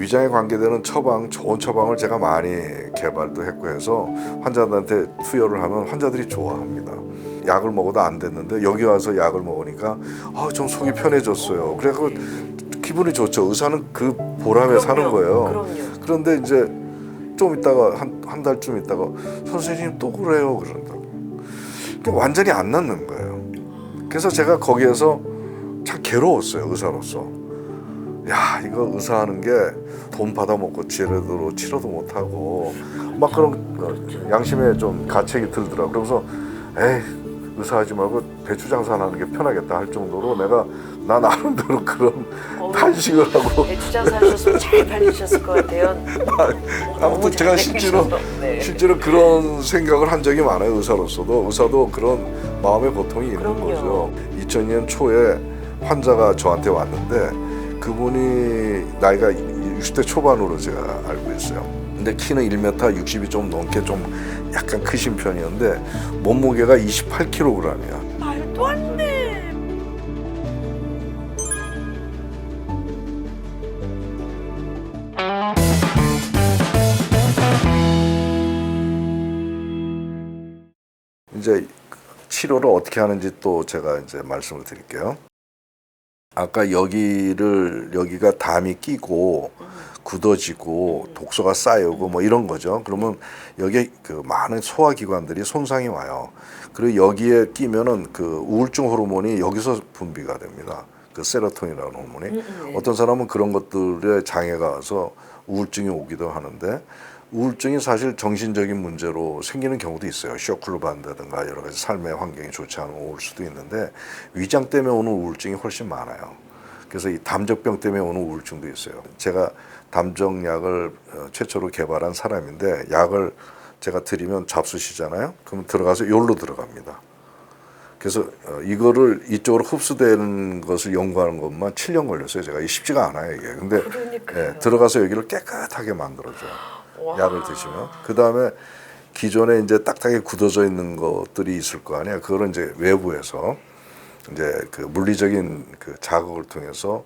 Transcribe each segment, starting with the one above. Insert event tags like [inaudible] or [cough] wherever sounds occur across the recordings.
위장에 관계되는 처방, 좋은 처방을 제가 많이 개발도 했고 해서 환자들한테 투여를 하면 환자들이 좋아합니다. 약을 먹어도 안 됐는데 여기 와서 약을 먹으니까 아, 좀 속이 편해졌어요. 그래서 기분이 좋죠. 의사는 그 보람에 사는 거예요. 그럼요. 그런데 이제 좀 있다가 한, 한 달쯤 있다가 선생님 또 그래요 그런다고 그러니까 완전히 안 낫는 거예요 그래서 제가 거기에서 참 괴로웠어요 의사로서 야 이거 의사하는 게 돈 받아먹고 제대로 치료도 못하고 막 그런 어, 양심에 좀 가책이 들더라고 그러면서 에이 의사하지 말고 배추 장사하는 게 편하겠다 할 정도로 내가 나 나름대로 [laughs] 그런 어우. 탄식을 하고 배추 장 사셨으면 잘 팔리셨을 것 같아요. [laughs] 아 무튼 너무 제가 잘 실제로. 네. 실제로 그런 생각을 한 적이 많아요 의사로서도 의사도 그런 마음의 고통이 있는 그럼요. 거죠. 2000년 초에 환자가 저한테 왔는데 그분이 나이가 60대 초반으로 제가 알고 있어요. 근데 키는 1m 60이 좀 넘게 좀 약간 크신 편이었는데 몸무게가 28kg이야. 말도 안 돼. 이제 치료를 어떻게 하는지 또 제가 이제 말씀을 드릴게요. 아까 여기를 여기가 담이 끼고 굳어지고 독소가 쌓이고 뭐 이런 거죠. 그러면 여기에 그 많은 소화기관들이 손상이 와요. 그리고 여기에 끼면은 그 우울증 호르몬이 여기서 분비가 됩니다. 그 세로토닌이라는 호르몬이 어떤 사람은 그런 것들에 장애가 와서 우울증이 오기도 하는데 우울증이 사실 정신적인 문제로 생기는 경우도 있어요. 쇼크를 받는다든가 여러 가지 삶의 환경이 좋지 않으면 올 수도 있는데 위장 때문에 오는 우울증이 훨씬 많아요. 그래서 이 담적병 때문에 오는 우울증도 있어요. 제가 담정약을 어, 최초로 개발한 사람인데 약을 제가 드리면 잡수시잖아요. 그럼 들어가서 요로 들어갑니다. 그래서 어, 이거를 이쪽으로 흡수되는 것을 연구하는 것만 7년 걸렸어요. 제가 이 쉽지가 않아요 이게. 근데 그러니까요. 예, 들어가서 여기를 깨끗하게 만들어줘요. 와. 약을 드시면 그 다음에 기존에 이제 딱딱하게 굳어져 있는 것들이 있을 거 아니야. 그거를 이제 외부에서 이제 그 물리적인 그 자극을 통해서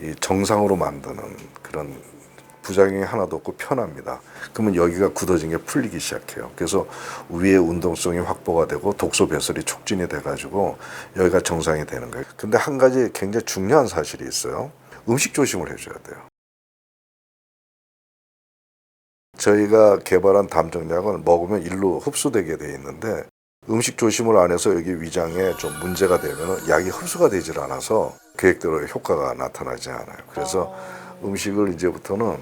이 정상으로 만드는 그런 부작용이 하나도 없고 편합니다. 그러면 여기가 굳어진 게 풀리기 시작해요. 그래서 위의 운동성이 확보가 되고 독소 배설이 촉진이 돼가지고 여기가 정상이 되는 거예요. 근데 한 가지 굉장히 중요한 사실이 있어요. 음식 조심을 해줘야 돼요. 저희가 개발한 담정약은 먹으면 일로 흡수되게 돼 있는데 음식 조심을 안 해서 여기 위장에 좀 문제가 되면 약이 흡수가 되질 않아서 계획대로 효과가 나타나지 않아요. 그래서 음식을 이제부터는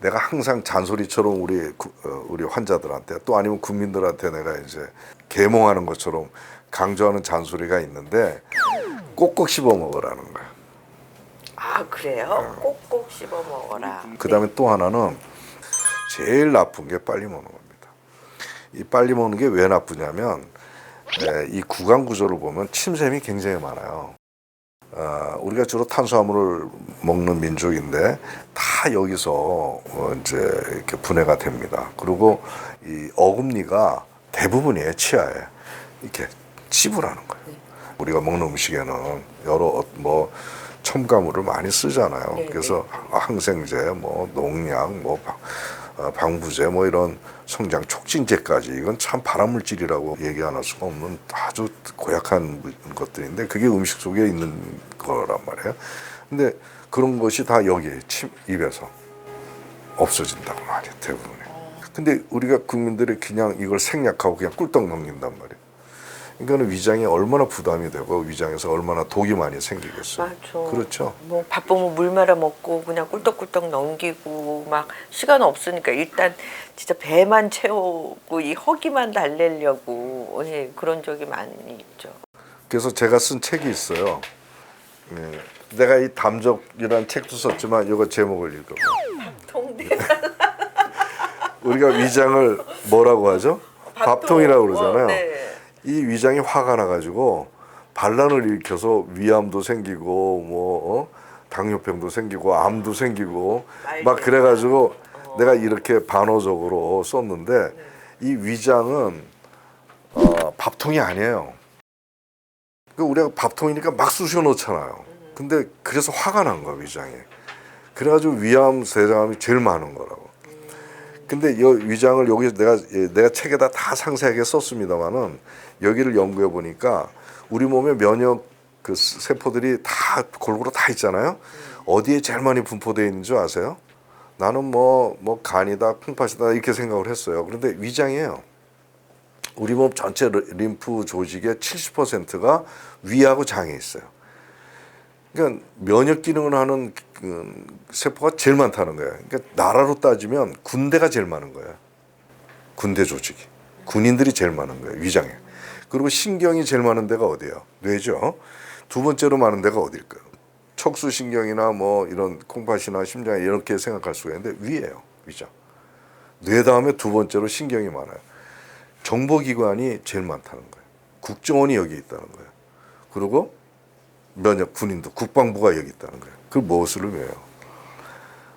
내가 항상 잔소리처럼 우리 구- 어, 우리 환자들한테 또 아니면 국민들한테 내가 이제 계몽하는 것처럼 강조하는 잔소리가 있는데 꼭꼭 씹어 먹으라는 거야. 아 그래요? 꼭꼭 씹어 먹어라. 그 다음에 또 하나는 제일 나쁜 게 빨리 먹는 겁니다. 이 빨리 먹는 게 왜 나쁘냐면 에, 이 구강 구조를 보면 침샘이 굉장히 많아요. 아, 우리가 주로 탄수화물을 먹는 민족인데 다 여기서 어, 이제 이렇게 분해가 됩니다. 그리고 이 어금니가 대부분이에요 치아에 이렇게 씹으라는 거예요. 우리가 먹는 음식에는 여러 어- 뭐 첨가물을 많이 쓰잖아요. 네, 그래서 항생제, 뭐 농약, 뭐 방- 어, 방부제, 뭐 이런 성장 촉진제까지 이건 참 발암물질이라고 얘기 안 할 수가 없는 아주 고약한 무- 것들인데 그게 음식 속에 있는 거란 말이에요. 근데 그런 것이 다 여기 침 입에서 없어진다고 말이에요 대부분이. 근데 우리가 국민들이 그냥 이걸 생략하고 그냥 꿀떡 넘긴단 말이에요. 이거는 위장에 얼마나 부담이 되고 위장에서 얼마나 독이 많이 생기겠어요. 맞죠. 그렇죠. 뭐 바쁘면 물 말아 먹고 그냥 꿀떡꿀떡 넘기고 막 시간 없으니까 일단 진짜 배만 채우고 이 허기만 달래려고 예, 그런 적이 많이 있죠. 그래서 제가 쓴 책이 있어요. 예. 내가 이 담적이라는 책도 썼지만 이거 제목을 읽어봐. 통대 [laughs] 우리가 위장을 뭐라고 하죠? 밥통이라고 그러잖아요. 네. 이 위장이 화가 나가지고 반란을 일으켜서 위암도 생기고 뭐 어? 당뇨병도 생기고 암도 생기고 막 그래가지고 내가 이렇게 반어적으로 썼는데 이 위장은 어, 밥통이 아니에요. 그 우리가 밥통이니까 막 쑤셔 놓잖아요. 근데 그래서 화가 난 거야 위장에. 그래가지고 위암, 대장암이 제일 많은 거라고. 근데 이 위장을 여기 내가 예, 내가 책에다 다 상세하게 썼습니다만은 여기를 연구해 보니까 우리 몸에 면역 그 세포들이 다 골고루 다 있잖아요. 어디에 제일 많이 분포되어 있는 줄 아세요? 나는 뭐 뭐 간이다, 콩팥이다 이렇게 생각을 했어요. 그런데 위장이에요. 우리 몸 전체 리- 림프 조직의 70%가 위하고 장에 있어요. 그러니까 면역 기능을 하는 그 세포가 제일 많다는 거예요. 그러니까 나라로 따지면 군대가 제일 많은 거예요. 군대 조직이. 군인들이 제일 많은 거예요. 위장에. 그리고 신경이 제일 많은 데가 어디예요? 뇌죠. 두 번째로 많은 데가 어딜까요? 척수 신경이나 뭐 이런 콩팥이나 심장 이렇게 생각할 수가 있는데 위에요. 위장. 뇌 다음에 두 번째로 신경이 많아요. 정보기관이 제일 많다는 거예요. 국정원이 여기 있다는 거예요. 그리고 면역 군인도 국방부가 여기 있다는 거예요. 그 무엇을 의미해요?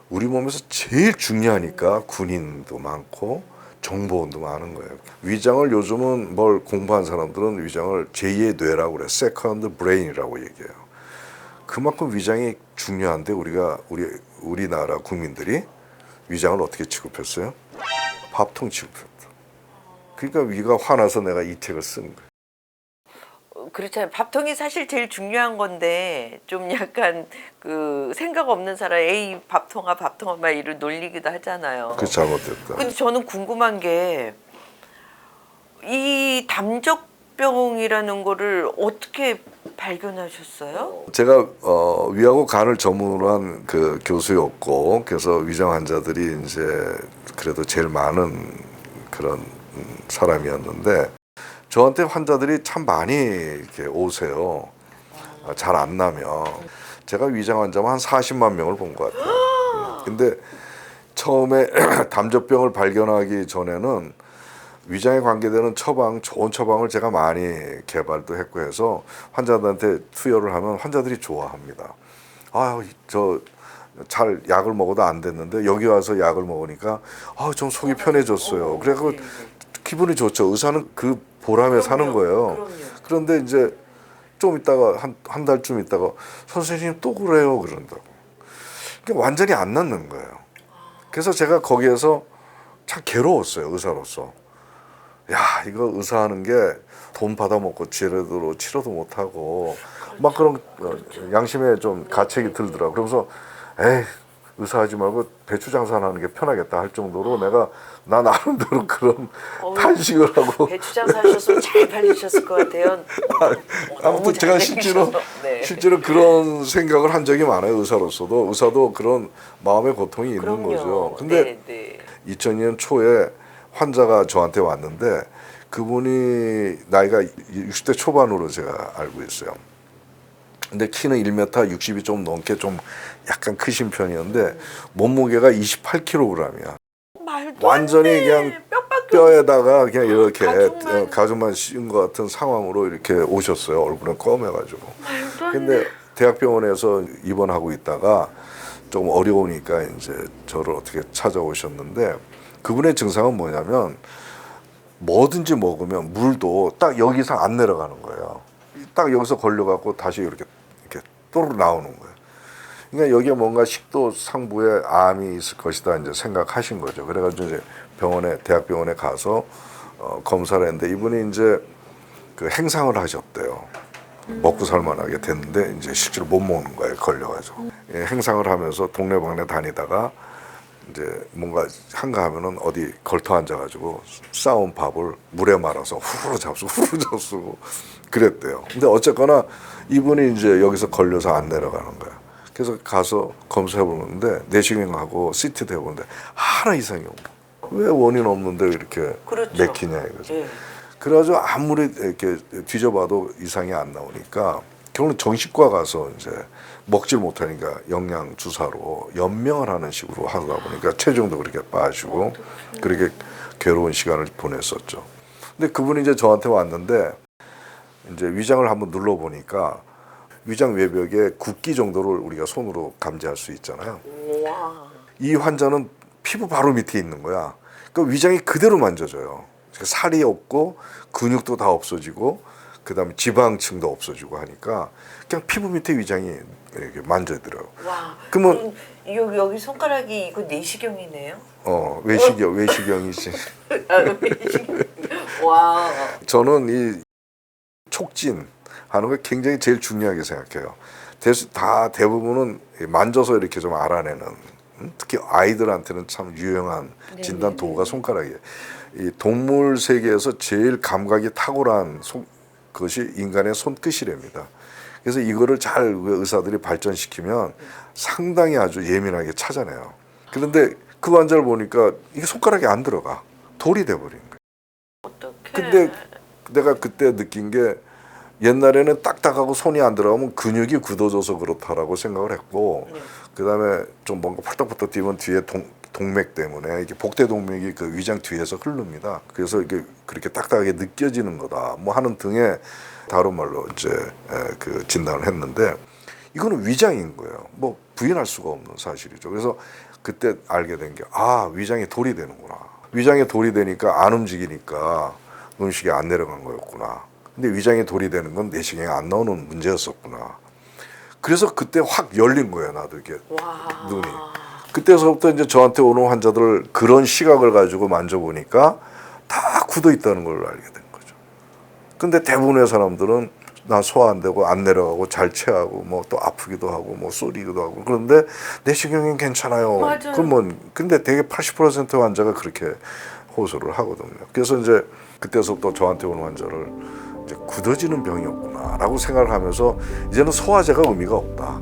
우리 몸에서 제일 중요하니까 군인도 많고 정보원도 많은 거예요. 위장을 요즘은 뭘 공부한 사람들은 위장을 제2의 뇌라고 그래. 세컨드 브레인이라고 얘기해요. 그만큼 위장이 중요한데 우리가 우리 우리나라 국민들이 위장을 어떻게 취급했어요? 밥통 취급했다. 그러니까 위가 화나서 내가 이 책을 쓴 거예요. 어, 그렇잖아요. 밥통이 사실 제일 중요한 건데 좀 약간 그 생각 없는 사람 에이 밥통아 밥통아 막 이런 놀리기도 하잖아요. 그 잘못됐다. 근데 저는 궁금한 게 이 담적병이라는 거를 어떻게 발견하셨어요? 제가 어, 위하고 간을 전문으로 한 그 교수였고 그래서 위장 환자들이 이제 그래도 제일 많은 그런 음, 사람이었는데 저한테 환자들이 참 많이 이렇게 오세요. 잘 안 나면 제가 위장 환자만 한 40만 명을 본 것 같아요. 음, [gasps] 근데 처음에 [clears throat] 담적병을 발견하기 전에는 위장에 관계되는 처방, 좋은 처방을 제가 많이 개발도 했고 해서 환자들한테 투여를 하면 환자들이 좋아합니다. 아유, 저 잘 약을 먹어도 안 됐는데 여기 와서 약을 먹으니까 아, 좀 속이 편해졌어요. 그래서 기분이 좋죠. 의사는 그 보람에 사는 거예요. 그럼요. 그런데 이제 좀 있다가 한, 한 달쯤 있다가 선생님 또 그래요 그런다고. 그러니까 완전히 안 낫는 거예요. 그래서 제가 거기에서 참 괴로웠어요 의사로서. 야 이거 의사하는 게 돈 받아먹고 제대로 치료도 못하고 막 그런 어, 양심에 좀 가책이 들더라고. 그러면서 에이 의사하지 말고 배추 장사나 하는 게 편하겠다 할 정도로 내가 나 나름대로 그런 탄식을 하고 배추 장 사셨으면 잘 팔리셨을 것 같아요. [laughs] 아무튼 제가 실제로 네. 실제로 그런 생각을 한 적이 많아요 의사로서도 의사도 그런 마음의 고통이 있는 그럼요. 거죠. 근데 네, 네. 2000년 초에 환자가 저한테 왔는데 그분이 나이가 60대 초반으로 제가 알고 있어요. 근데 키는 1m 60이 좀 넘게 좀 약간 크신 편이었는데 몸무게가 28kg이야. 말도 완전히. 그냥 뼈에다가 그냥 이렇게 가죽만. 어, 가죽만 씌운 것 같은 상황으로 이렇게 오셨어요. 얼굴은 검해가지고. 말도 안 근데 대학병원에서 입원하고 있다가 좀 어려우니까 이제 저를 어떻게 찾아오셨는데 그분의 증상은 뭐냐면 뭐든지 먹으면 물도 딱 여기서 안 내려가는 거예요. 딱 여기서 걸려갖고 다시 이렇게 또르 나오는 거예요. 그러니까 여기에 뭔가 식도 상부에 암이 있을 것이다 이제 생각하신 거죠. 그래가지고 이제 병원에 대학병원에 가서 어, 검사를 했는데 이분이 이제 그 행상을 하셨대요. 먹고 살만하게 됐는데 이제 실제로 못 먹는 거예요. 걸려가지고 예, 행상을 하면서 동네방네 다니다가 이제 뭔가 한가하면은 어디 걸터 앉아가지고 싸온 밥을 물에 말아서 후루루 잡수고 후루루 잡수고 그랬대요. 근데 어쨌거나 이분이 이제 여기서 걸려서 안 내려가는 거야. 그래서 가서 검사해 보는데 내시경하고 CT도 해보는데 하나 이상이 없고 왜 원인 없는데 이렇게 그렇죠. 맥히냐 이거죠. 예. 그래가지고 아무리 이렇게 뒤져봐도 이상이 안 나오니까 결국은 정신과 가서 이제 먹질 못하니까 영양 주사로 연명을 하는 식으로 하다 보니까 체중도 그렇게 빠지고 그렇게 괴로운 시간을 보냈었죠. 근데 그분이 이제 저한테 왔는데 이제 위장을 한번 눌러 보니까 위장 외벽에 굵기 정도를 우리가 손으로 감지할 수 있잖아요. 와. 이 환자는 피부 바로 밑에 있는 거야. 그 위장이 그대로 만져져요. 살이 없고 근육도 다 없어지고 그다음에 지방층도 없어지고 하니까 그냥 피부 밑에 위장이 이렇게 만져더라고. 와. 그러면- 여기 여기 손가락이 이거 내시경이네요. 어 외시경 외시경이지. 아. 와. 저는 이 촉진 하는 걸 굉장히 제일 중요하게 생각해요. 대수 다 대부분은 만져서 이렇게 좀 알아내는 음, 특히 아이들한테는 참 유용한 진단 도구가 손가락이에요. 이 동물 세계에서 제일 감각이 탁월한 손, 것이 인간의 손끝이랍니다. 그래서 이거를 잘 의사들이 발전시키면 상당히 아주 예민하게 찾아내요. 그런데 그 환자를 보니까 이게 손가락이 안 들어가 돌이 돼버린 거예요. 어떻게? 근데 내가 그때 느낀 게 옛날에는 딱딱하고 손이 안 들어가면 근육이 굳어져서 그렇다라고 생각을 했고 네. 그다음에 좀 뭔가 팔딱팔딱 뛰면 뒤에 동, 동맥 때문에 이게 복대 동맥이 그 위장 뒤에서 흐릅니다. 그래서 이게 그렇게 딱딱하게 느껴지는 거다. 뭐 하는 등의 다른 말로 이제 에, 그 진단을 했는데 이거는 위장인 거예요. 뭐 부인할 수가 없는 사실이죠. 그래서 그때 알게 된 게 아 위장에 돌이 되는구나. 위장에 돌이 되니까 안 움직이니까 음식이 안 내려간 거였구나. 근데 위장에 돌이 되는 건 내시경에 안 나오는 문제였었구나. 그래서 그때 확 열린 거예요. 나도 이게 와. 눈이. 그때서부터 이제 저한테 오는 환자들을 그런 시각을 가지고 만져보니까 다 굳어 있다는 걸 알게 된 거죠. 근데 대부분의 사람들은 나 소화 안 되고 안 내려가고 잘 체하고 뭐 또 아프기도 하고 뭐 쏘리기도 하고 그런데 내시경은 괜찮아요. 맞아요. 그러면 근데 되게 80% 환자가 그렇게 호소를 하거든요. 그래서 이제 그때서부터 저한테 오는 환자를 이제 굳어지는 병이었구나라고 생각을 하면서 이제는 소화제가 의미가 없다.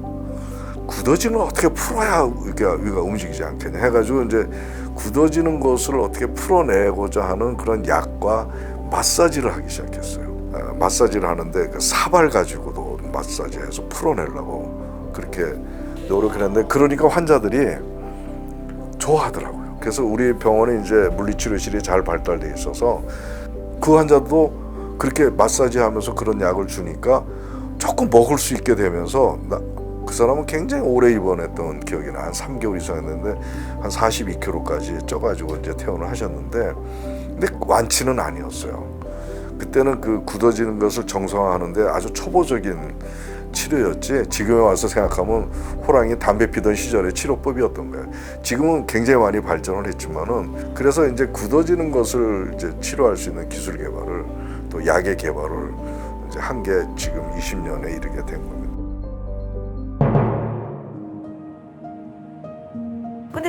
굳어지는 걸 어떻게 풀어야 이게 위가 움직이지 않겠냐 해가지고 이제 굳어지는 것을 어떻게 풀어내고자 하는 그런 약과 마사지를 하기 시작했어요. 아, 마사지를 하는데 그 사발 가지고도 마사지해서 풀어내려고 그렇게 노력했는데 그러니까 환자들이 좋아하더라고요. 그래서 우리 병원에 이제 물리치료실이 잘 발달돼 있어서 그 환자도 그렇게 마사지하면서 그런 약을 주니까 조금 먹을 수 있게 되면서 나, 그 사람은 굉장히 오래 입원했던 기억이 나. 한 3개월 이상 했는데 한 42kg까지 쪄가지고 이제 퇴원을 하셨는데 근데 완치는 아니었어요. 그때는 그 굳어지는 것을 정상화하는데 아주 초보적인 치료였지 지금에 와서 생각하면 호랑이 담배 피던 시절의 치료법이었던 거예요. 지금은 굉장히 많이 발전을 했지만은 그래서 이제 굳어지는 것을 이제 치료할 수 있는 기술 개발을 또 약의 개발을 이제 한 게 지금 20년에 이르게 된 겁니다.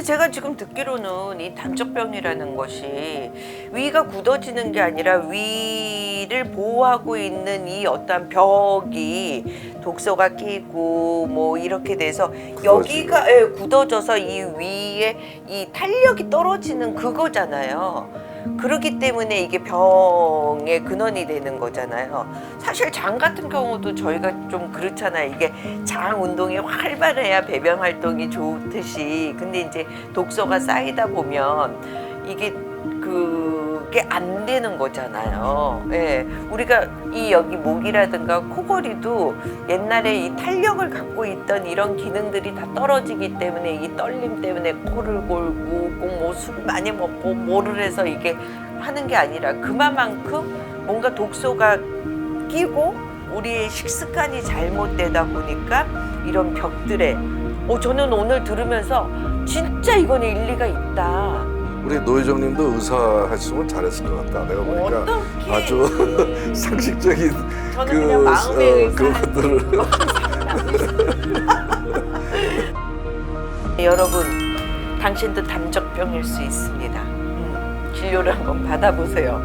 근데 제가 지금 듣기로는 이 단적병이라는 것이 위가 굳어지는 게 아니라 위를 보호하고 있는 이 어떤 벽이 독소가 끼고 뭐 이렇게 돼서 여기가 예, 굳어져서 이 위에 이 탄력이 떨어지는 그거잖아요. 그렇기 때문에 이게 병의 근원이 되는 거잖아요. 사실 장 같은 경우도 저희가 좀 그렇잖아요. 이게 장 운동이 활발해야 배변 활동이 좋듯이 근데 이제 독소가 쌓이다 보면 이게 그 게안 되는 거잖아요. 예. 우리가 이 여기 목이라든가 코골이도 옛날에 이 탄력을 갖고 있던 이런 기능들이 다 떨어지기 때문에 이 떨림 때문에 코를 골고 꼭뭐술 많이 먹고 뭐를 해서 이게 하는 게 아니라 그만큼 뭔가 독소가 끼고 우리의 식습관이 잘못되다 보니까 이런 벽들에 어 저는 오늘 들으면서 진짜 이거는 일리가 있다. 우리 노회정님도 의사 했으면 잘했을 것 같다. 내가 보니까 어떻게 아주 [laughs] 상식적인 저는 그냥 마음의 의사. 그런 것들을 [laughs] 여러분 당신도 담적병일 수 있습니다. 음, 진료를 한번 받아보세요.